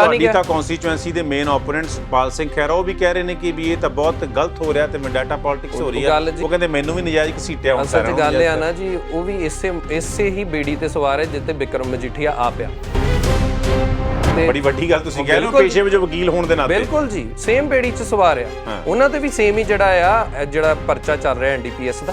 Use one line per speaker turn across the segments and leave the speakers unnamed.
ਤੁਹਾਡੀ
ਗਿਆ।
ਤਾਂ ਕਨਸਟੀਚੁਐਂਸੀ ਦੇ ਮੇਨ ਓਪੋਨੈਂਟ ਸੁਖਪਾਲ ਸਿੰਘ ਖਹਿਰਾ ਉਹ ਵੀ ਕਹਿ ਰਹੇ ਨੇ ਕਿ ਵੀ ਇਹ ਤਾਂ ਬਹੁਤ ਗਲਤ ਹੋ ਰਿਹਾ ਤੇ ਵੈਂਡਾਟਾ ਪੋਲਿਟਿਕਸ ਹੋ ਰਹੀ ਆ ਉਹ ਕਹਿੰਦੇ ਮੈਨੂੰ ਵੀ ਨਜਾਇਜ਼ ਘਸੀਟਿਆ
ਅਸਲ
ਸਾਰਿਆਂ
ਚ
ਨੂੰ
ਗੱਲ ਆ ਨਾ ਜੀ ਉਹ ਵੀ ਇਸੇ ਇਸੇ ਹੀ ਬੇੜੀ ਤੇ ਸਵਾਰ ਹੈ ਜਿੱਤੇ ਵਿਕਰਮ ਮਜੀਠੀਆ ਆ ਪਿਆ
ਬੜੀ ਵੱਡੀ ਗੱਲ ਤੁਸੀਂ ਕਹਿ ਰਹੇ ਹੋ। ਪੇਸ਼ੇ ਵਜੋਂ ਵਕੀਲ ਹੋਣ ਦੇ ਨਾਤੇ
ਬਿਲਕੁਲ ਜੀ ਸੇਮ ਬੇੜੀ ਚ ਸਵਾਰ ਆ
ਹਾਂ।
ਉਹਨਾਂ ਤੇ ਵੀ ਸੇਮ ਹੀ ਜਿਹੜਾ ਆ ਜਿਹੜਾ ਪਰਚਾ ਚੱਲ ਰਿਹਾ ਐਨਡੀਪੀਐਸ ਦਾ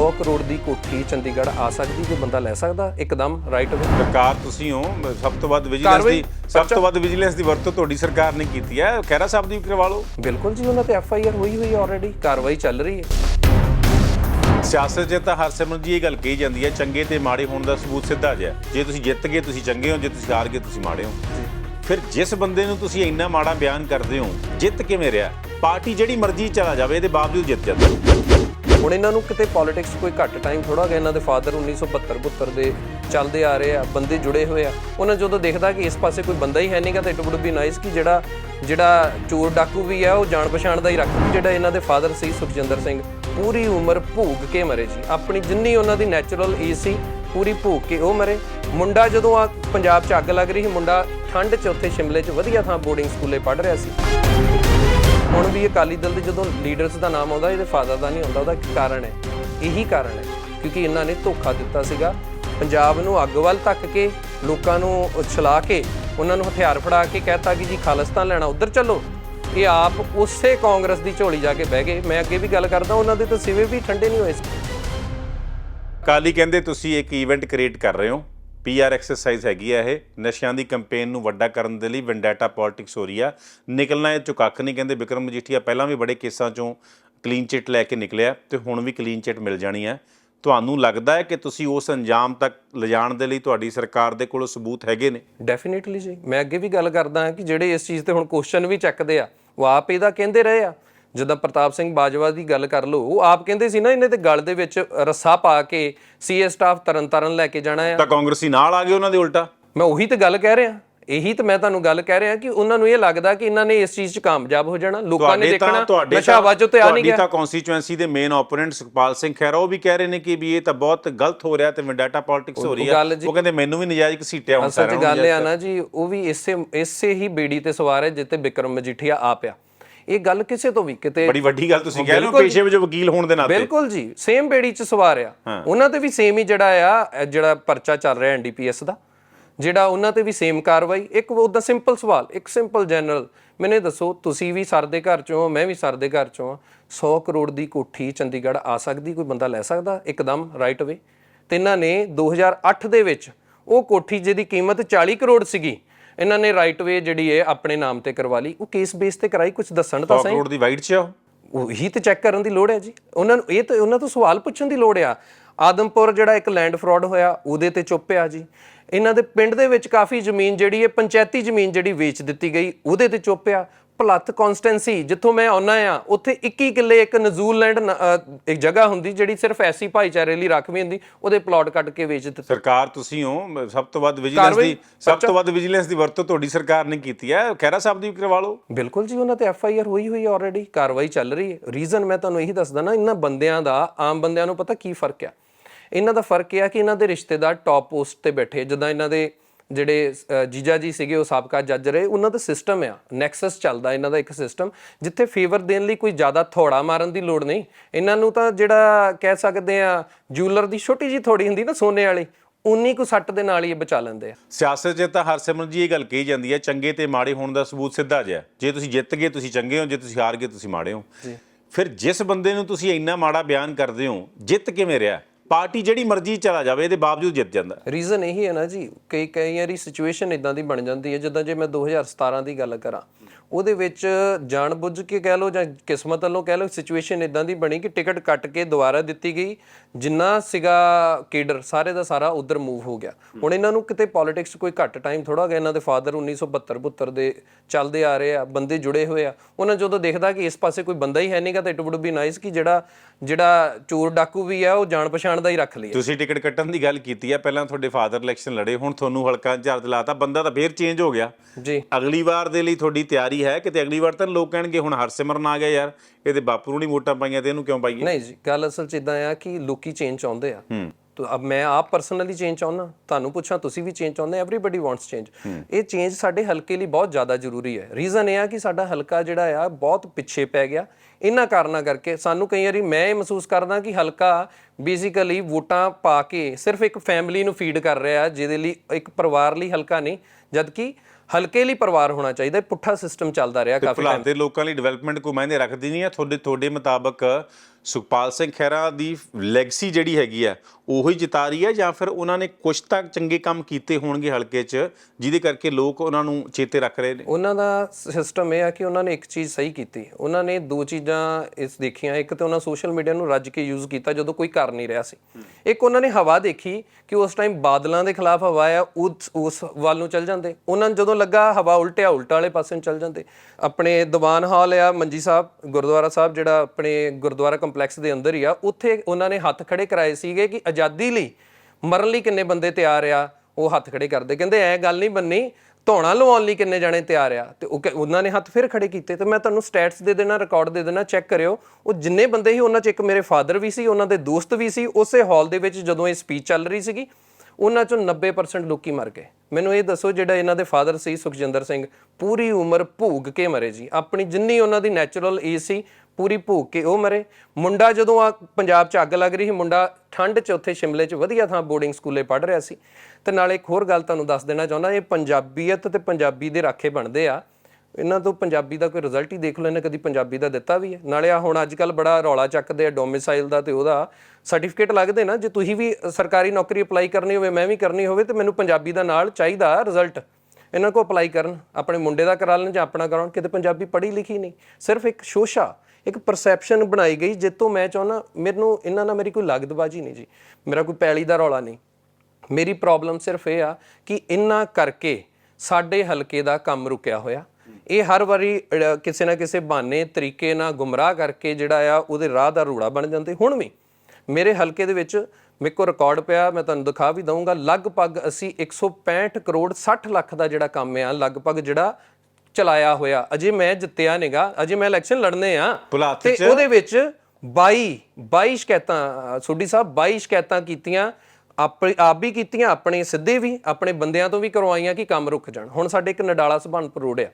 100 ਕਰੋੜ ਦੀ ਕੋਠੀ ਚੰਡੀਗੜ੍ਹ ਆ ਸਕਦੀ ਕੋਈ ਬੰਦਾ ਲੈ ਸਕਦਾ? ਇੱਕਦਮ ਰਾਈਟ ਅਵੇ
ਸਰਕਾਰ ਤੁਸੀਂ ਹੋ ਸਭ ਤੋਂ ਵੱਧ ਵਿਜੀਲੈਂਸ ਦੀ ਸਭ ਤੋਂ ਵੱਧ ਵਿਜੀਲੈਂਸ ਦੀ ਵਰਤੋਂ ਤੁਹਾਡੀ ਸਰਕਾਰ ਨੇ ਕੀਤੀ ਹੈ। ਖਹਿਰਾ ਸਾਹਿਬ ਦੀ ਵੀ ਕਰਵਾ ਲਓ।
ਬਿਲਕੁਲ ਜੀ ਉਹਨਾਂ ਤੇ ਐਫ ਆਈ ਆਰ ਹੋਈ ਹੋਈ ਹੈ ਆਲਰੇਡੀ ਕਾਰਵਾਈ ਚੱਲ ਰਹੀ ਹੈ।
ਸਿਆਸਤ 'ਚ ਤਾਂ ਹਰਸਿਮਰਨ ਜੀ ਇਹ ਗੱਲ ਕਹੀ ਜਾਂਦੀ ਹੈ ਚੰਗੇ ਤੇ ਮਾੜੇ ਹੋਣ ਦਾ ਸਬੂਤ ਸਿੱਧਾ ਜਿਹਾ। ਜੇ ਤੁਸੀਂ ਜਿੱਤ ਗਏ ਤੁਸੀਂ ਚੰਗੇ ਹੋ ਜੇ ਤੁਸੀਂ ਹਾਰ ਗਏ ਤੁਸੀਂ ਮਾੜੇ ਹੋ। ਫਿਰ ਜਿਸ ਬੰਦੇ ਨੂੰ ਤੁਸੀਂ ਇੰਨਾ ਮਾੜਾ ਬਿਆਨ ਕਰਦੇ ਹੋ ਜਿੱਤ ਕਿਵੇਂ ਰਿਹਾ? ਪਾਰਟੀ ਜਿਹੜੀ ਮਰਜ਼ੀ ਚਲਾ ਜਾਵੇ ਇਹਦੇ ਬਾਵਜੂਦ ਜਿੱਤ ਜਾਂਦਾ
ਹੁਣ ਇਹਨਾਂ ਨੂੰ ਕਿਤੇ ਪੋਲਿਟਿਕਸ ਕੋਈ ਘੱਟ ਟਾਈਮ ਥੋੜਾ ਗਿਆ ਇਹਨਾਂ ਦੇ ਫਾਦਰ 1972 72 ਦੇ ਚੱਲਦੇ ਆ ਰਹੇ ਆ, ਬੰਦੇ ਜੁੜੇ ਹੋਏ ਆ। ਉਹਨਾਂ ਜਦੋਂ ਦੇਖਦਾ ਕਿ ਇਸ ਪਾਸੇ ਕੋਈ ਬੰਦਾ ਹੀ ਹੈ ਨਹੀਂਗਾ ਤਾਂ ਇਟ ਵੁੱਡ ਬੀ ਨਾਈਸ ਕਿ ਜਿਹੜਾ ਜਿਹੜਾ ਚੋਰ ਡਾਕੂ ਵੀ ਆ, ਉਹ ਜਾਣ ਪਛਾਣ ਦਾ ਹੀ ਰੱਖ, ਜਿਹੜਾ ਇਹਨਾਂ ਦੇ ਫਾਦਰ ਸੀ ਸੁਖਜਿੰਦਰ ਸਿੰਘ। ਪੂਰੀ ਉਮਰ ਭੋਗ ਕੇ ਮਰੇ ਜੀ। ਆਪਣੀ ਜਿੰਨੀ ਉਹਨਾਂ ਦੀ ਨੈਚੁਰਲ ਏਜ ਸੀ, ਪੂਰੀ ਭੋਗ ਕੇ ਉਹ ਮਰੇ। ਮੁੰਡਾ ਜਦੋਂ ਆ ਪੰਜਾਬ 'ਚ ਅੱਗ ਲੱਗ ਰਹੀ ਸੀ, ਮੁੰਡਾ ਠੰਡ 'ਚ ਉੱਥੇ ਸ਼ਿਮਲੇ 'ਚ ਵਧੀਆ ਥਾਂ ਬੋਰਡਿੰਗ ਸਕੂਲੇ ਪੜ੍ਹ ਰਿਹਾ ਸੀ। ਹੁਣ ਵੀ ਅਕਾਲੀ ਦਲ ਦੇ ਜਦੋਂ ਲੀਡਰਸ ਦਾ ਨਾਮ ਆਉਂਦਾ, ਇਹਦੇ ਫਾਦਰ ਦਾ ਨਹੀਂ ਆਉਂਦਾ, ਉਹਦਾ ਇੱਕ ਕਾਰਨ ਹੈ। ਇਹੀ ਕਾਰਨ ਹੈ, ਕਿਉਂਕਿ ਇਹਨਾਂ ਨੇ ਧੋਖਾ ਦਿੱਤਾ ਸੀਗਾ। ਪੰਜਾਬ ਨੂੰ ਅੱਗ ਵੱਲ ਧੱਕ ਕੇ, ਲੋਕਾਂ ਨੂੰ ਉਛਲਾ ਕੇ, ਉਹਨਾਂ ਨੂੰ ਹਥਿਆਰ ਫੜਾ ਕੇ ਕਹਿਤਾ ਕਿ ਜੀ ਖਾਲਿਸਤਾਨ ਲੈਣਾ, ਉਧਰ ਚੱਲੋ। ਇਹ ਆਪ ਉਸੇ ਕਾਂਗਰਸ ਦੀ ਝੋਲੀ ਜਾ ਕੇ ਬਹਿ ਗਏ। ਮੈਂ ਅੱਗੇ ਵੀ ਗੱਲ ਕਰਦਾ, ਉਹਨਾਂ ਦੇ ਤਾਂ ਸਿਵੇ ਵੀ ਠੰਡੇ ਨਹੀਂ ਹੋਏ ਸੀ।
ਕਾਲੀ ਕਹਿੰਦੇ, ਤੁਸੀਂ ਇੱਕ ਇਵੈਂਟ ਕ੍ਰੀਏਟ ਕਰ ਰਹੇ ਹੋ। ਪੀਆਰ ਐਕਸਰਸਾਈਜ਼ ਹੈਗੀ ਆ ਇਹ। ਨਸ਼ਿਆਂ ਦੀ ਕੈਂਪੇਨ ਨੂੰ ਵੱਡਾ ਕਰਨ ਦੇ ਲਈ ਵੈਂਡਾਟਾ ਪੋਲਿਟਿਕਸ ਹੋ ਰਹੀ ਆ। ਨਿਕਲਣਾ ਇਹ ਚੁਕੱਕ ਨਹੀਂ ਕਹਿੰਦੇ। ਵਿਕਰਮ ਮਜੀਠੀਆ ਪਹਿਲਾਂ ਵੀ ਬੜੇ ਕੇਸਾਂ ਚੋਂ ਕਲੀਨ ਚਿੱਟ ਲੈ ਕੇ ਨਿਕਲਿਆ ਤੇ ਹੁਣ ਵੀ ਕਲੀਨ ਚਿੱਟ ਮਿਲ ਜਾਣੀ ਹੈ ਤੁਹਾਨੂੰ ਲੱਗਦਾ ਹੈ ਕਿ ਤੁਸੀਂ ਉਸ ਅੰਜਾਮ ਤੱਕ ਲਿਜਾਣ ਦੇ ਲਈ ਤੁਹਾਡੀ ਸਰਕਾਰ ਦੇ ਕੋਲ ਸਬੂਤ ਹੈਗੇ ਨੇ?
ਡੈਫੀਨਿਟਲੀ ਜੀ। ਮੈਂ ਅੱਗੇ ਵੀ ਗੱਲ ਕਰਦਾ ਹਾਂ ਕਿ ਜਿਹੜੇ ਇਸ ਚੀਜ਼ ਤੇ ਹੁਣ ਕੁਐਸਚਨ ਵੀ ਚੱਕਦੇ ਆ, ਉਹ ਆਪ ਇਹਦਾ ਕਹਿੰਦੇ ਰਹੇ ਆ। ਜਦੋਂ ਪ੍ਰਤਾਪ ਸਿੰਘ ਬਾਜਵਾ ਦੀ ਗੱਲ ਕਰ ਲਓ ਉਹ ਆਪ ਕਹਿੰਦੇ ਸੀ ਨਾ ਇਹਨੇ ਤੇ ਗਲ ਦੇ ਵਿੱਚ ਰੱਸਾ ਪਾ ਕੇ ਸੀਏ ਸਟਾਫ ਤਰਨ ਤਾਰਨ ਲੈ ਕੇ ਜਾਣਾ ਆ।
ਤਾਂ ਕਾਂਗਰਸੀ ਨਾਲ ਆ ਗਏ ਉਹਨਾਂ ਦੇ ਉਲਟਾ?
ਮੈਂ ਉਹੀ ਤੇ ਗੱਲ ਕਹਿ ਰਿਹਾ। ਇਹੀ ਤੇ ਮੈਂ ਤੁਹਾਨੂੰ ਗੱਲ ਕਹਿ ਰਿਹਾ ਕਿ ਉਹਨਾਂ ਨੂੰ ਇਹ ਲੱਗਦਾ ਕਿ ਇਹਨਾਂ ਨੇ ਇਸ ਚੀਜ਼ 'ਚ ਕਾਮਯਾਬ ਹੋ ਜਾਣਾ। ਲੋਕਾਂ ਨੇ ਦੇਖਣਾ ਨਸ਼ਾ ਵਾਜੋ ਤੇ ਆ ਨਹੀਂ
ਤੁਹਾਡੀ
ਗਿਆ।
ਤਾਂ ਕਨਸਟੀਚੁਐਂਸੀ ਦੇ ਮੇਨ ਓਪੋਨੈਂਟ ਸੁਖਪਾਲ ਸਿੰਘ ਖਹਿਰਾ ਉਹ ਵੀ ਕਹਿ ਰਹੇ ਨੇ ਕਿ ਵੀ ਇਹ ਤਾਂ ਬਹੁਤ ਗਲਤ ਹੋ ਰਿਹਾ ਤੇ ਵੈਂਡਾਟਾ ਪੋਲਿਟਿਕਸ ਹੋ ਰਹੀ ਆ। ਉਹ ਕਹਿੰਦੇ ਮੈਨੂੰ ਵੀ ਨਜਾਇਜ਼ ਘਸੀਟਿਆ ਹੁਣ
ਅਸਲ
ਸਾਰਿਆਂ
'ਚ ਗੱਲ ਇਹ ਆ ਨਾ ਜੀ ਉਹ ਵੀ ਇਸੇ ਇਸੇ ਹੀ ਬੇੜੀ ਤੇ ਸਵਾਰ ਹੈ ਜਿੱਤੇ ਵਿਕਰਮ ਮਜੀਠੀਆ ਆ ਪਿਆ। ਇਹ ਗੱਲ ਕਿਸੇ ਤੋਂ ਵੀ ਕਿਤੇ
ਬੜੀ ਵੱਡੀ ਗੱਲ ਤੁਸੀਂ ਕਹਿ ਰਹੇ ਹੋ। ਪੇਸ਼ੇ ਵਜੋਂ ਵਕੀਲ ਹੋਣ ਦੇ ਨਾਤੇ।
ਬਿਲਕੁਲ ਜੀ ਸੇਮ ਬੇੜੀ ਚ ਸਵਾਰ ਆ। ਉਹਨਾਂ ਤੇ ਵੀ ਸੇਮ ਹੀ ਜਿਹੜਾ ਆ ਜਿਹੜਾ ਪਰਚਾ ਚੱਲ ਰਿਹਾ ਐਨਡੀਪੀਐਸ ਦਾ ਜਿਹੜਾ ਉਹਨਾਂ ਤੇ ਵੀ ਸੇਮ ਕਾਰਵਾਈ। ਇੱਕ ਉਹਦਾ ਸਿੰਪਲ ਸਵਾਲ ਇੱਕ ਸਿੰਪਲ ਜਨਰਲ ਮੈਨੂੰ ਦੱਸੋ ਤੁਸੀਂ ਵੀ ਸਰ ਦੇ ਘਰ ਚੋਂ ਮੈਂ ਵੀ ਸਰ ਦੇ ਘਰ ਚੋਂ ਆ 100 ਕਰੋੜ ਦੀ ਕੋਠੀ ਚੰਡੀਗੜ੍ਹ ਆ ਸਕਦੀ ਕੋਈ ਬੰਦਾ ਲੈ ਸਕਦਾ ਇੱਕਦਮ ਰਾਈਟ ਅਵੇ ਤੇ ਇਹਨਾਂ ਨੇ 2008 ਦੇ ਵਿੱਚ ਉਹ ਕੋਠੀ ਜਿਹਦੀ ਕੀਮਤ 40 ਕਰੋੜ ਸੀਗੀ ਇਹਨਾਂ ਨੇ ਰਾਈਟ ਵੇ ਜਿਹੜੀ ਹੈ ਆਪਣੇ ਨਾਮ ਤੇ ਕਰਵਾ ਲਈ। ਉਹ ਕੇਸ ਬੇਸ ਤੇ ਕਰਾਈ ਕੁਝ ਦੱਸਣ ਤਾਂ
100
ਸਹੀ?
ਕਰੋੜ ਦੀ ਵਾਈਟ ਚ ਆ ਉਹ?
ਉਹੀ ਤੇ ਚੈੱਕ ਕਰਨ ਦੀ ਲੋੜ ਹੈ ਜੀ। ਉਹਨਾਂ ਨੂੰ ਇਹ ਤਾਂ ਉਹਨਾਂ ਤੋਂ ਸਵਾਲ ਪੁੱਛਣ ਦੀ ਲੋੜ ਆ। ਆਦਮਪੁਰ ਜਿਹੜਾ ਇੱਕ ਲੈਂਡ ਫਰਾਡ ਹੋਇਆ ਉਹਦੇ ਤੇ ਚੁੱਪ ਆ ਜੀ। ਇਹਨਾਂ ਦੇ ਪਿੰਡ ਦੇ ਵਿੱਚ ਕਾਫੀ ਜ਼ਮੀਨ ਜਿਹੜੀ ਹੈ ਪੰਚਾਇਤੀ ਜ਼ਮੀਨ ਜਿਹੜੀ ਵੇਚ ਦਿੱਤੀ ਗਈ ਉਹਦੇ ਤੇ ਚੁੱਪ ਆ। ਭਲੱਥ ਕਨਸਟੈਂਸੀ ਜਿੱਥੋਂ ਮੈਂ ਆਉਣਾ ਆ ਉੱਥੇ 21 ਕਿੱਲੇ ਇੱਕ ਨਜ਼ੂਲੈਂਡ ਇੱਕ ਜਗ੍ਹਾ ਹੁੰਦੀ ਜਿਹੜੀ ਸਿਰਫ ਐਸੀ ਭਾਈਚਾਰੇ ਲਈ ਰੱਖਵੀਂ ਹੁੰਦੀ ਉਹਦੇ ਪਲਾਟ ਕੱਟ ਕੇ ਵੇਚ ਦਿੱਤੇ।
ਸਰਕਾਰ ਤੁਸੀਂ ਹੋ ਸਭ ਤੋਂ ਵੱਧ ਵਿਜੀਲੈਂਸ ਦੀ ਸਭ ਤੋਂ ਵੱਧ ਵਿਜੀਲੈਂਸ ਦੀ ਵਰਤੋਂ ਤੁਹਾਡੀ ਸਰਕਾਰ ਨੇ ਕੀਤੀ ਹੈ। ਖਹਿਰਾ ਸਾਹਿਬ ਦੀ ਵੀ ਕਰਵਾ ਲਓ।
ਬਿਲਕੁਲ ਜੀ ਉਹਨਾਂ ਤੇ ਐਫ ਆਈ ਆਰ ਹੋਈ ਹੋਈ ਹੈ ਆਲਰੇਡੀ ਕਾਰਵਾਈ ਚੱਲ ਰਹੀ ਹੈ। ਰੀਜ਼ਨ ਮੈਂ ਤੁਹਾਨੂੰ ਇਹੀ ਦੱਸਦਾ ਨਾ ਇਹਨਾਂ ਬੰਦਿਆਂ ਦਾ ਆਮ ਬੰਦਿਆਂ ਨੂੰ ਪਤਾ ਕੀ ਫ਼ਰਕ ਆ? ਇਹਨਾਂ ਦਾ ਫ਼ਰਕ ਇਹ ਆ ਕਿ ਇਹਨਾਂ ਦੇ ਰਿਸ਼ਤੇਦਾਰ ਟੌਪ ਪੋਸਟ ਤੇ ਬੈਠੇ ਜਦੋਂ ਇਹਨਾਂ ਦੇ ਜਿਹੜੇ ਜੀਜਾ ਜੀ ਸੀਗੇ ਉਹ ਸਾਬਕਾ ਜੱਜ ਰਹੇ ਉਹਨਾਂ ਦਾ ਸਿਸਟਮ ਆ। ਨੈਕਸਸ ਚੱਲਦਾ ਇਹਨਾਂ ਦਾ ਇੱਕ ਸਿਸਟਮ ਜਿੱਥੇ ਫੇਵਰ ਦੇਣ ਲਈ ਕੋਈ ਜ਼ਿਆਦਾ ਥੋੜਾ ਮਾਰਨ ਦੀ ਲੋੜ ਨਹੀਂ। ਇਹਨਾਂ ਨੂੰ ਤਾਂ ਜਿਹੜਾ ਕਹਿ ਸਕਦੇ ਆ ਜੂਲਰ ਦੀ ਛੋਟੀ ਜੀ ਥੋੜੀ ਹੁੰਦੀ ਨਾ ਸੋਨੇ ਵਾਲੀ ਉਨੀ ਕੁ ਸੱਟ ਦੇ ਨਾਲ ਹੀ ਇਹ ਬਚਾ ਲੈਂਦੇ ਆ।
ਸਿਆਸਤ 'ਚ ਤਾਂ ਹਰਸਿਮਰਨ ਜੀ ਇਹ ਗੱਲ ਕਹੀ ਜਾਂਦੀ ਹੈ ਚੰਗੇ ਤੇ ਮਾੜੇ ਹੋਣ ਦਾ ਸਬੂਤ ਸਿੱਧਾ ਜਿਹਾ ਜੇ ਤੁਸੀਂ ਜਿੱਤ ਗਏ ਤੁਸੀਂ ਚੰਗੇ ਹੋ ਜੇ ਤੁਸੀਂ ਹਾਰ ਗਏ ਤੁਸੀਂ ਮਾੜੇ ਹੋ। ਫਿਰ ਜਿਸ ਬੰਦੇ ਨੂੰ ਤੁਸੀਂ ਇੰਨਾ ਮਾੜਾ ਬਿਆਨ ਕਰਦੇ ਹੋ ਜਿੱਤ ਕਿਵੇਂ ਰਿਹਾ? ਪਾਰਟੀ ਜਿਹੜੀ ਮਰਜ਼ੀ ਚਲਾ ਜਾਵੇ, ਇਹਦੇ ਬਾਵਜੂਦ ਜਿੱਤ ਜਾਂਦਾ।
ਰੀਜ਼ਨ ਇਹੀ ਹੈ ਨਾ ਜੀ, ਕਈ ਕਈ ਵਾਰੀ ਸਿਚੁਏਸ਼ਨ ਇਦਾਂ ਦੀ ਬਣ ਜਾਂਦੀ ਹੈ, ਜਿੱਦਾਂ ਜੇ ਮੈਂ 2017 ਦੀ ਗੱਲ ਕਰਾਂ, ਉਹਦੇ ਵਿੱਚ ਜਾਣਬੁੱਝ ਕੇ ਕਹਿ ਲਓ ਜਾਂ ਕਿਸਮਤ ਵੱਲੋਂ ਕਹਿ ਲਓ ਸਿਚੁਏਸ਼ਨ ਇਦਾਂ ਦੀ ਬਣੀ ਕਿ ਟਿਕਟ ਕੱਟ ਕੇ ਦੁਬਾਰਾ ਦਿੱਤੀ ਗਈ, ਜਿੰਨਾ ਸੀਗਾ ਕੇਡਰ, ਸਾਰੇ ਦਾ ਸਾਰਾ ਉਧਰ ਮੂਵ ਹੋ ਗਿਆ। ਹੁਣ ਇਹਨਾਂ ਨੂੰ ਕਿਤੇ ਪੋਲਿਟਿਕਸ ਕੋਈ ਘੱਟ ਟਾਈਮ ਥੋੜਾ ਗਿਆ ਇਹਨਾਂ ਦੇ ਫਾਦਰ 1972 72 ਦੇ ਚੱਲਦੇ ਆ ਰਹੇ ਆ, ਬੰਦੇ ਜੁੜੇ ਹੋਏ ਆ, ਉਹਨਾਂ ਜਦੋਂ ਦੇਖਦਾ ਕਿ ਇਸ ਪਾਸੇ ਕੋਈ ਬੰਦਾ ਹੀ ਹੈ ਨਹੀਂਗਾ ਤਾਂ ਇਟ ਵੁੱਡ ਬੀ ਨਾਈਸ ਕਿ ਜਿਹੜਾ ਜਿਹੜਾ ਚੋਰ ਡਾਕੂ ਵੀ ਆ, ਉਹ ਜਾਣ ਪਛਾਣ ਦਾ ਹੀ ਰੱਖ ਲਈਏ।
ਤੁਸੀਂ ਟਿਕਟ ਕੱਟਣ ਦੀ ਗੱਲ ਕੀਤੀ ਹੈ ਪਹਿਲਾਂ ਤੁਹਾਡੇ ਫਾਦਰ ਇਲੈਕਸ਼ਨ ਲੜੇ ਹੁਣ ਤੁਹਾਨੂੰ ਹਲਕਾ ਇੰਚਾਰਜ ਲਾਤਾ ਬੰਦਾ ਤਾਂ ਫੇਰ ਚੇਂਜ ਹੋ ਗਿਆ।
ਜੀ।
ਅਗਲੀ ਵਾਰ ਦੇ ਲਈ ਤੁਹਾਡੀ ਤਿਆਰੀ ਹੈ ਕਿਤੇ ਅਗਲੀ ਵਾਰ ਤਾਂ ਲੋਕ ਕਹਿਣਗੇ ਹੁਣ ਹਰਸਿਮਰਨ ਆ ਗਿਆ ਯਾਰ ਇਹਦੇ ਬਾਪੂ ਨੂੰ ਨਹੀਂ ਵੋਟਾਂ ਪਾਈਆਂ ਤੇ ਇਹਨੂੰ ਕਿਉਂ ਪਾਈਏ?
ਨਹੀਂ ਜੀ ਗੱਲ ਅਸਲ ਚ ਇਦਾਂ ਆ ਕਿ ਲੋਕੀ ਚੇਂਜ ਚਾਹੁੰਦੇ ਆ। ਤੋ ਅਬ ਮੈਂ ਆਪ ਪਰਸਨਲੀ ਚੇਂਜ ਚਾਹੁੰਦਾ ਤੁਹਾਨੂੰ ਪੁੱਛਾਂ ਤੁਸੀਂ ਵੀ ਚੇਂਜ ਚਾਹੁੰਦੇ ਐਵਰੀਬਾਡੀ ਵਾਂਟਸ ਚੇਂਜ ਇਹ ਚੇਂਜ ਸਾਡੇ ਹਲਕੇ ਲਈ ਬਹੁਤ ਜ਼ਿਆਦਾ ਜ਼ਰੂਰੀ ਹੈ। ਰੀਜ਼ਨ ਇਹ ਆ ਕਿ ਸਾਡਾ ਹਲਕਾ ਜਿਹੜਾ ਆ ਬਹੁਤ ਪਿੱਛੇ ਪੈ ਗਿਆ। ਇਹਨਾਂ ਕਾਰਨਾਂ ਕਰਕੇ ਸਾਨੂੰ ਕਈ ਵਾਰੀ ਮੈਂ ਇਹ ਮਹਿਸੂਸ ਕਰਦਾ ਕਿ ਹਲਕਾ ਬੇਸਿਕਲੀ ਵੋਟਾਂ ਪਾ ਕੇ ਸਿਰਫ ਇੱਕ ਫੈਮਿਲੀ ਨੂੰ ਫੀਡ ਕਰ ਰਿਹਾ ਜਿਹਦੇ ਲਈ ਇੱਕ ਪਰਿਵਾਰ ਲਈ ਹਲਕਾ ਨਹੀਂ ਜਦਕਿ ਹਲਕੇ ਲਈ ਪਰਿਵਾਰ ਹੋਣਾ ਚਾਹੀਦਾ ਪੁੱਠਾ ਸਿਸਟਮ ਚੱਲਦਾ ਰਿਹਾ ਕਾਫੀ
ਭੁਲਾਰ ਦੇ ਲੋਕਾਂ ਲਈ ਡਿਵੈਲਪਮੈਂਟ ਕੋਈ ਮਾਇਨੇ ਰੱਖਦੀ ਨਹੀਂ ਹੈ ਤੁਹਾਡੇ ਤੁਹਾਡੇ ਮੁਤਾਬਕ ਸੁਖਪਾਲ ਸਿੰਘ ਖਹਿਰਾ ਦੀ ਲੈਗਸੀ ਜਿਹੜੀ ਹੈਗੀ ਆ, ਉਹੀ ਜਿਤਾ ਰਹੀ ਹੈ ਜਾਂ ਫਿਰ ਉਹਨਾਂ ਨੇ ਕੁਝ ਤਾਂ ਚੰਗੇ ਕੰਮ ਕੀਤੇ ਹੋਣਗੇ ਹਲਕੇ 'ਚ, ਜਿਹਦੇ ਕਰਕੇ ਲੋਕ ਉਹਨਾਂ ਨੂੰ ਚੇਤੇ ਰੱਖ ਰਹੇ ਨੇ?
ਉਹਨਾਂ ਦਾ ਸਿਸਟਮ ਇਹ ਆ ਕਿ ਉਹਨਾਂ ਨੇ ਇੱਕ ਚੀਜ਼ ਸਹੀ ਕੀਤੀ। ਉਹਨਾਂ ਨੇ ਦੋ ਚੀਜ਼ਾਂ ਇਸ ਦੇਖੀਆਂ, ਇੱਕ ਤੇ ਉਹਨਾਂ ਸੋਸ਼ਲ ਮੀਡੀਆ ਨੂੰ ਰੱਜ ਕੇ ਯੂਜ਼ ਕੀਤਾ ਜਦੋਂ ਕੋਈ ਕਰ ਨਹੀਂ ਰਿਹਾ ਸੀ। ਇੱਕ ਉਹਨਾਂ ਨੇ ਹਵਾ ਦੇਖੀ ਕਿ ਉਸ ਟਾਈਮ ਬਾਦਲਾਂ ਦੇ ਖਿਲਾਫ ਹਵਾ ਆ, ਉਸ ਉਸ ਵੱਲ ਨੂੰ ਚੱਲ ਜਾਂਦੇ। ਉਹਨਾਂ ਨੂੰ ਜਦੋਂ ਲੱਗਾ ਹਵਾ ਉਲਟਿਆ, ਉਲਟਾ ਵਾਲੇ ਪਾਸੇ ਨੂੰ ਚੱਲ ਜਾਂਦੇ। ਆਪਣੇ ਦੀਵਾਨ ਹਾਲ ਆ, ਮੰਜੀ ਸਾਹਿਬ, ਗੁਰਦੁਆਰਾ ਸਾਹਿਬ, ਜਿਹੜਾ ਆਪਣੇ ਗੁਰਦੁਆਰਾ ਕੰਪਲੈਕਸ ਦੇ ਅੰਦਰ ਹੀ ਆ। ਉੱਥੇ ਉਹਨਾਂ ਨੇ ਹੱਥ ਖੜੇ ਕਰਾਏ ਸੀਗੇ ਕਿ ਆਜ਼ਾਦੀ ਲਈ ਮਰਨ ਲਈ ਕਿੰਨੇ ਬੰਦੇ ਤਿਆਰ ਆ, ਉਹ ਹੱਥ ਖੜੇ ਕਰਦੇ। ਕਹਿੰਦੇ, ਐ ਗੱਲ ਨਹੀਂ ਬੰਨੀ, ਧੌਣਾ ਲਵਾਉਣ ਲਈ ਕਿੰਨੇ ਜਾਣੇ ਤਿਆਰ ਆ। ਤੇ ਉਹ ਕ- ਉਹਨਾਂ ਨੇ ਹੱਥ ਫਿਰ ਖੜੇ ਕੀਤੇ। ਤੇ ਮੈਂ ਤੁਹਾਨੂੰ ਸਟੈਟਸ ਦੇ ਦੇਣਾ, ਰਿਕਾਰਡ ਦੇ ਦੇਣਾ, ਚੈੱਕ ਕਰਿਓ। ਉਹ ਜਿੰਨੇ ਬੰਦੇ ਸੀ, ਉਹਨਾਂ 'ਚ ਇੱਕ ਮੇਰੇ ਫਾਦਰ ਵੀ ਸੀ, ਉਹਨਾਂ ਦੇ ਦੋਸਤ ਵੀ ਸੀ, ਉਸੇ ਹਾਲ ਦੇ ਵਿੱਚ ਜਦੋਂ ਇਹ ਸਪੀਚ ਚੱਲ ਰਹੀ ਸੀਗੀ, ਉਹਨਾਂ 'ਚੋਂ 90% ਲੋਕੀ ਮਰ ਗਏ। ਮੈਨੂੰ ਇਹ ਦੱਸੋ, ਜਿਹੜਾ ਇਹਨਾਂ ਦੇ ਫਾਦਰ ਸੀ, ਸੁਖਜਿੰਦਰ ਸਿੰਘ, ਪੂਰੀ ਉਮਰ ਭੋਗ ਕੇ ਮਰੇ ਜੀ। ਆਪਣੀ ਜਿੰਨੀ ਉਹਨਾਂ ਦੀ ਨੈਚੁਰਲ ਏਜ ਸੀ ਪੂਰੀ ਭੋਗ ਕੇ ਉਹ ਮਰੇ। ਮੁੰਡਾ ਜਦੋਂ ਆ ਪੰਜਾਬ 'ਚ ਅੱਗ ਲੱਗ ਰਹੀ ਸੀ, ਮੁੰਡਾ ਠੰਡ 'ਚ ਉੱਥੇ ਸ਼ਿਮਲੇ 'ਚ ਵਧੀਆ ਥਾਂ ਬੋਰਡਿੰਗ ਸਕੂਲੇ ਪੜ੍ਹ ਰਿਹਾ ਸੀ। ਤੇ ਨਾਲੇ ਇੱਕ ਹੋਰ ਗੱਲ ਤੁਹਾਨੂੰ ਦੱਸ ਦੇਣਾ ਚਾਹੁੰਦਾ, ਇਹ ਪੰਜਾਬੀਅਤ ਤੇ ਪੰਜਾਬੀ ਦੇ ਰਾਖੇ ਬਣਦੇ ਆ। ਇਹਨਾਂ ਤੋਂ ਪੰਜਾਬੀ ਦਾ ਕੋਈ ਰਿਜ਼ਲਟ ਹੀ ਦੇਖ ਲਓ, ਇਹਨੇ ਕਦੀ ਪੰਜਾਬੀ ਦਾ ਦਿੱਤਾ ਵੀ ਹੈ। ਨਾਲੇ ਆ ਹੁਣ ਅੱਜ ਕੱਲ ਬੜਾ ਰੌਲਾ ਚੱਕਦੇ ਆ ਡੋਮਿਸਾਈਲ ਦਾ ਤੇ ਉਹਦਾ। ਸਰਟੀਫਿਕੇਟ ਲੱਗਦੇ ਨਾ, ਜੇ ਤੁਸੀਂ ਵੀ ਸਰਕਾਰੀ ਨੌਕਰੀ ਅਪਲਾਈ ਕਰਨੀ ਹੋਵੇ, ਮੈਂ ਵੀ ਕਰਨੀ ਹੋਵੇ, ਤੇ ਮੈਨੂੰ ਪੰਜਾਬੀ ਦਾ ਨਾਲ ਚਾਹੀਦਾ ਰਿਜ਼ਲਟ ਇਹਨਾਂ ਕੋ ਅਪਲਾਈ ਕਰਨ, ਆਪਣੇ ਮੁੰਡੇ ਦਾ ਕਰਾ ਲੈਣ ਜਾਂ ਆਪਣਾ ਕਰਾਉਣ, ਕਿਤੇ ਪੰਜਾਬੀ ਪੜ੍ਹੀ ਲਿਖੀ ਨਹੀਂ। ਸਿਰਫ ਇੱਕ ਸ਼ੋਸ਼ਾ। ਇੱਕ ਪਰਸੈਪਸ਼ਨ ਬਣਾਈ ਗਈ ਜਿੱਤੋਂ ਮੈਂ ਚਾਹੁੰਦਾ, ਮੈਨੂੰ ਇਹਨਾਂ ਨਾਲ ਮੇਰੀ ਕੋਈ ਲਾਗਦਬਾਜ਼ੀ ਨਹੀਂ ਜੀ, ਮੇਰਾ ਕੋਈ ਪੈਲੀ ਦਾ ਰੌਲਾ ਨਹੀਂ। ਮੇਰੀ ਪ੍ਰੋਬਲਮ ਸਿਰਫ ਇਹ ਆ ਕਿ ਇਹਨਾਂ ਕਰਕੇ ਸਾਡੇ ਹਲਕੇ ਦਾ ਕੰਮ ਰੁਕਿਆ ਹੋਇਆ। ਇਹ ਹਰ ਵਾਰੀ ਕਿਸੇ ਨਾ ਕਿਸੇ ਬਹਾਨੇ, ਤਰੀਕੇ ਨਾਲ ਗੁੰਮਰਾਹ ਕਰਕੇ ਜਿਹੜਾ ਆ, ਉਹਦੇ ਰਾਹ ਦਾ ਰੂੜਾ ਬਣ ਜਾਂਦੇ। ਹੁਣ ਵੀ ਮੇਰੇ ਹਲਕੇ ਦੇ ਵਿੱਚ ਮੇਰੇ ਕੋਲ ਰਿਕਾਰਡ ਪਿਆ, ਮੈਂ ਤੁਹਾਨੂੰ ਦਿਖਾ ਵੀ ਦਊਂਗਾ, ਲਗਭਗ ਅਸੀਂ 165 ਕਰੋੜ 60 ਲੱਖ ਦਾ ਜਿਹੜਾ ਕੰਮ ਆ, ਲਗਭਗ ਜਿਹੜਾ ਚਲਾਇਆ ਹੋਇਆ। ਅਜੇ ਮੈਂ ਜਿੱਤਿਆ ਨਹੀਂਗਾ ਅਜੇ ਮੈਂ ਇਲੈਕਸ਼ਨ ਲੜਨੇ ਆ।
ਭੁਲਾਤ
ਤੇ ਉਹਦੇ ਵਿੱਚ 22 22 ਸ਼ਿਕਾਇਤਾਂ ਸੋਢੀ ਸਾਹਿਬ 22 ਸ਼ਿਕਾਇਤਾਂ ਕੀਤੀਆਂ। ਆਪਣੀ ਆਪ ਵੀ ਕੀਤੀਆਂ ਆਪਣੇ ਸਿੱਧੇ ਵੀ ਆਪਣੇ ਬੰਦਿਆਂ ਤੋਂ ਵੀ ਕਰਵਾਈਆਂ ਕਿ ਕੰਮ ਰੁਕ ਜਾਣ। ਹੁਣ ਸਾਡੇ ਇੱਕ ਨਡਾਲਾ ਸੁਭਾਨਪੁਰ ਰੋਡ ਆ।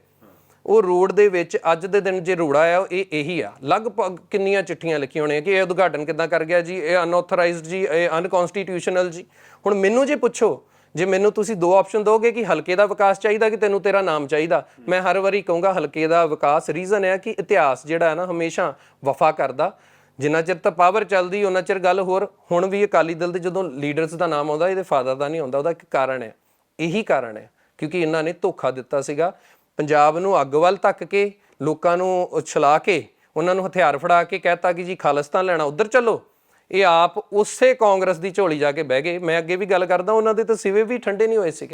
ਉਹ ਰੋਡ ਦੇ ਵਿੱਚ ਅੱਜ ਦੇ ਦਿਨ ਜੇ ਰੋੜਾ ਆ ਉਹ ਇਹ ਇਹੀ ਆ। ਲਗਭਗ ਕਿੰਨੀਆਂ ਚਿੱਠੀਆਂ ਲਿਖੀਆਂ ਹੋਣੀਆਂ ਕਿ ਇਹ ਉਦਘਾਟਨ ਕਿੱਦਾਂ ਕਰ ਗਿਆ ਜੀ ਇਹ ਅਨਆਥੋਰਾਈਜ਼ਡ ਜੀ ਇਹ ਅਨਕਨਸਟੀਟਿਊਸ਼ਨਲ ਜੀ। ਹੁਣ ਮੈਨੂੰ ਜੇ ਪੁੱਛੋ ਜੇ ਮੈਨੂੰ ਤੁਸੀਂ ਦੋ ਆਪਸ਼ਨ ਦੋਗੇ ਕਿ ਹਲਕੇ ਦਾ ਵਿਕਾਸ ਚਾਹੀਦਾ ਕਿ ਤੈਨੂੰ ਤੇਰਾ ਨਾਮ ਚਾਹੀਦਾ, ਮੈਂ ਹਰ ਵਾਰੀ ਕਹੂੰਗਾ ਹਲਕੇ ਦਾ ਵਿਕਾਸ ਰੀਜ਼ਨ ਹੈ ਕਿ ਇਤਿਹਾਸ ਜਿਹੜਾ ਹੈ ਨਾ ਹਮੇਸ਼ਾ ਵਫਾ ਕਰਦਾ। ਜਿੰਨਾ ਚਿਰ ਤਾਂ ਪਾਵਰ ਚੱਲਦੀ ਉਹਨਾਂ ਚਿਰ ਗੱਲ ਹੋਰ, ਹੁਣ ਵੀ ਅਕਾਲੀ ਦਲ ਦੇ ਜਦੋਂ ਲੀਡਰਸ ਦਾ ਨਾਮ ਆਉਂਦਾ, ਇਹਦੇ ਫਾਦਰ ਦਾ ਨਹੀਂ ਆਉਂਦਾ, ਉਹਦਾ ਇੱਕ ਕਾਰਨ ਹੈ। ਇਹੀ ਕਾਰਨ ਹੈ, ਕਿਉਂਕਿ ਇਹਨਾਂ ਨੇ ਧੋਖਾ ਦਿੱਤਾ ਸੀਗਾ। ਪੰਜਾਬ ਨੂੰ ਅੱਗ ਵੱਲ ਧੱਕ ਕੇ, ਲੋਕਾਂ ਨੂੰ ਉਛਲਾ ਕੇ, ਉਹਨਾਂ ਨੂੰ ਹਥਿਆਰ ਫੜਾ ਕੇ ਕਹਿਤਾ ਕਿ ਜੀ ਖਾਲਿਸਤਾਨ ਲੈਣਾ, ਉਧਰ ਚੱਲੋ। ਇਹ ਆਪ ਉਸੇ ਕਾਂਗਰਸ ਦੀ ਝੋਲੀ ਜਾ ਕੇ ਬਹਿ ਗਏ। ਮੈਂ ਅੱਗੇ ਵੀ ਗੱਲ ਕਰਦਾ, ਉਹਨਾਂ ਦੇ ਤਾਂ ਸਿਵੇ ਵੀ ਠੰਡੇ ਨਹੀਂ ਹੋਏ ਸੀਗੇ।